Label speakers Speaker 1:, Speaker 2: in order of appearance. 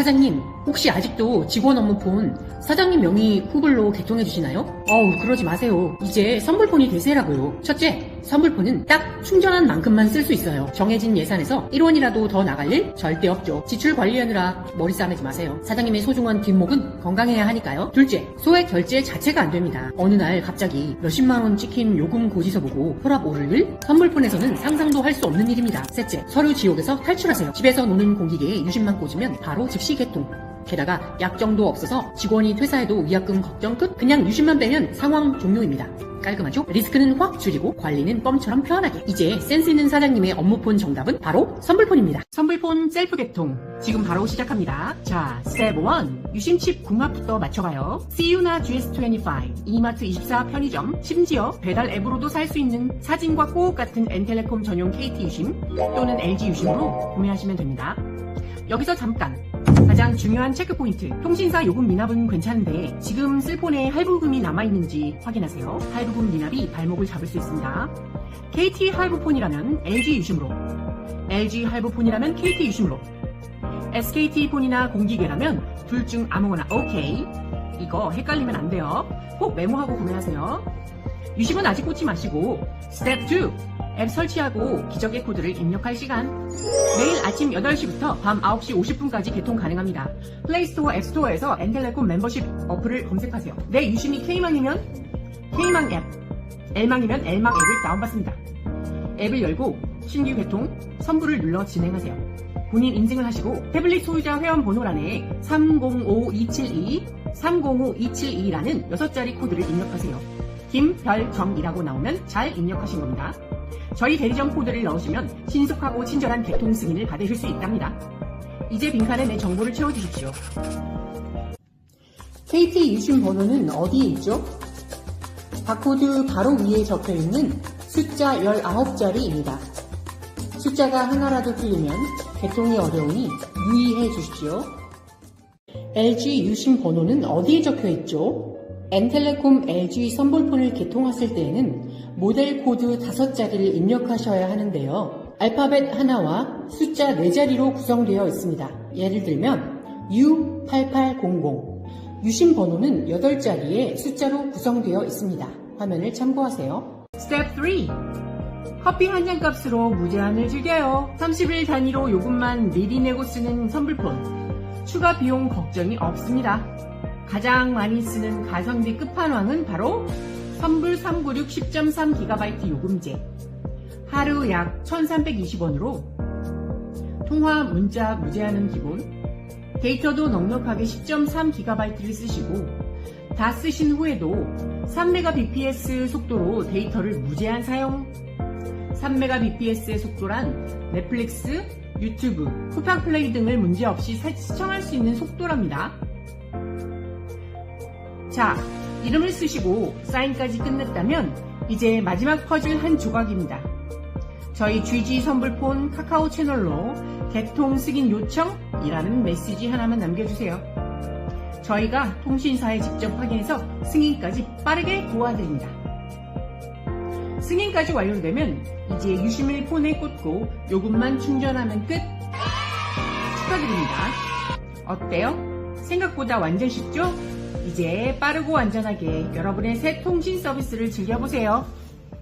Speaker 1: 사장님, 혹시 아직도 직원 업무 폰 사장님 명의 후불로 개통해 주시나요? 어우, 그러지 마세요. 이제 선불폰이 대세라고요. 첫째, 선불폰은 딱 충전한 만큼만 쓸 수 있어요. 정해진 예산에서 1원이라도 더 나갈 일 절대 없죠. 지출 관리하느라 머리 싸매지 마세요. 사장님의 소중한 뒷목은 건강해야 하니까요. 둘째, 소액 결제 자체가 안 됩니다. 어느 날 갑자기 몇십만 원 찍힌 요금 고지서 보고 혈압 오를 일? 선불폰에서는 상상도 할 수 없는 일입니다. 셋째, 서류 지옥에서 탈출하세요. 집에서 노는 공기계에 유심만 꽂으면 바로 즉시 개통. 게다가 약정도 없어서 직원이 퇴사해도 위약금 걱정 끝 그냥 유심만 빼면 상황 종료입니다. 깔끔하죠? 리스크는 확 줄이고 관리는 껌처럼 편하게 이제 센스 있는 사장님의 업무폰 정답은 바로 선불폰입니다. 선불폰 셀프 개통 지금 바로 시작합니다. 자, 스텝 1 유심칩 궁합부터 맞춰가요. CU나 GS25, 이마트 24 편의점 심지어 배달 앱으로도 살 수 있는 사진과 꼭 같은 엔텔레콤 전용 KT 유심 또는 LG 유심으로 구매하시면 됩니다. 여기서 잠깐 가장 중요한 체크포인트. 통신사 요금 미납은 괜찮은데 지금 쓸 폰에 할부금이 남아있는지 확인하세요. 할부금 미납이 발목을 잡을 수 있습니다. KT 할부폰이라면 LG 유심으로. LG 할부폰이라면 KT 유심으로. SKT 폰이나 공기계라면 둘 중 아무거나 오케이 이거 헷갈리면 안 돼요. 꼭 메모하고 구매하세요. 유심은 아직 꽂지 마시고 스텝 2 앱 설치하고 기적의 코드를 입력할 시간 매일 아침 8시부터 밤 9시 50분까지 개통 가능합니다. 플레이스토어 앱스토어에서 엔텔레콤 멤버십 어플을 검색하세요. 내 유심이 K망이면 K망 앱, L망이면 L망 앱을 다운받습니다. 앱을 열고 신규 개통, 선불을 눌러 진행하세요. 본인 인증을 하시고 태블릿 소유자 회원 번호란에 305272, 305272라는 6자리 코드를 입력하세요. 김별정이라고 나오면 잘 입력하신 겁니다. 저희 대리점 코드를 넣으시면 신속하고 친절한 개통 승인을 받으실 수 있답니다. 이제 빈칸에 내 정보를 채워주십시오. KT 유심 번호는 어디에 있죠? 바코드 바로 위에 적혀 있는 숫자 19자리입니다. 숫자가 하나라도 틀리면 개통이 어려우니 유의해 주십시오. LG 유심 번호는 어디에 적혀 있죠? 엔텔레콤 LG 선불폰을 개통하실 때에는 모델 코드 5자리를 입력하셔야 하는데요. 알파벳 하나와 숫자 4자리로 구성되어 있습니다. 예를 들면 U8800 유심 번호는 8자리의 숫자로 구성되어 있습니다. 화면을 참고하세요. 스텝 3 커피 한 잔 값으로 무제한을 즐겨요. 30일 단위로 요금만 미리 내고 쓰는 선불폰. 추가 비용 걱정이 없습니다. 가장 많이 쓰는 가성비 끝판왕은 바로 선불 396 10.3GB 요금제. 하루 약 1320원으로 통화, 문자 무제한은 기본, 데이터도 넉넉하게 10.3GB를 쓰시고 다 쓰신 후에도 3Mbps 속도로 데이터를 무제한 사용 3Mbps의 속도란 넷플릭스, 유튜브, 쿠팡 플레이 등을 문제없이 시청할 수 있는 속도랍니다. 자, 이름을 쓰시고 사인까지 끝냈다면 이제 마지막 퍼즐 한 조각입니다. 저희 GG 선불폰 카카오 채널로 개통 승인 요청이라는 메시지 하나만 남겨주세요. 저희가 통신사에 직접 확인해서 승인까지 빠르게 도와드립니다. 승인까지 완료되면 이제 유심을 폰에 꽂고 요금만 충전하면 끝! 축하드립니다. 어때요? 생각보다 완전 쉽죠? 이제 빠르고 안전하게 여러분의 새 통신 서비스를 즐겨보세요.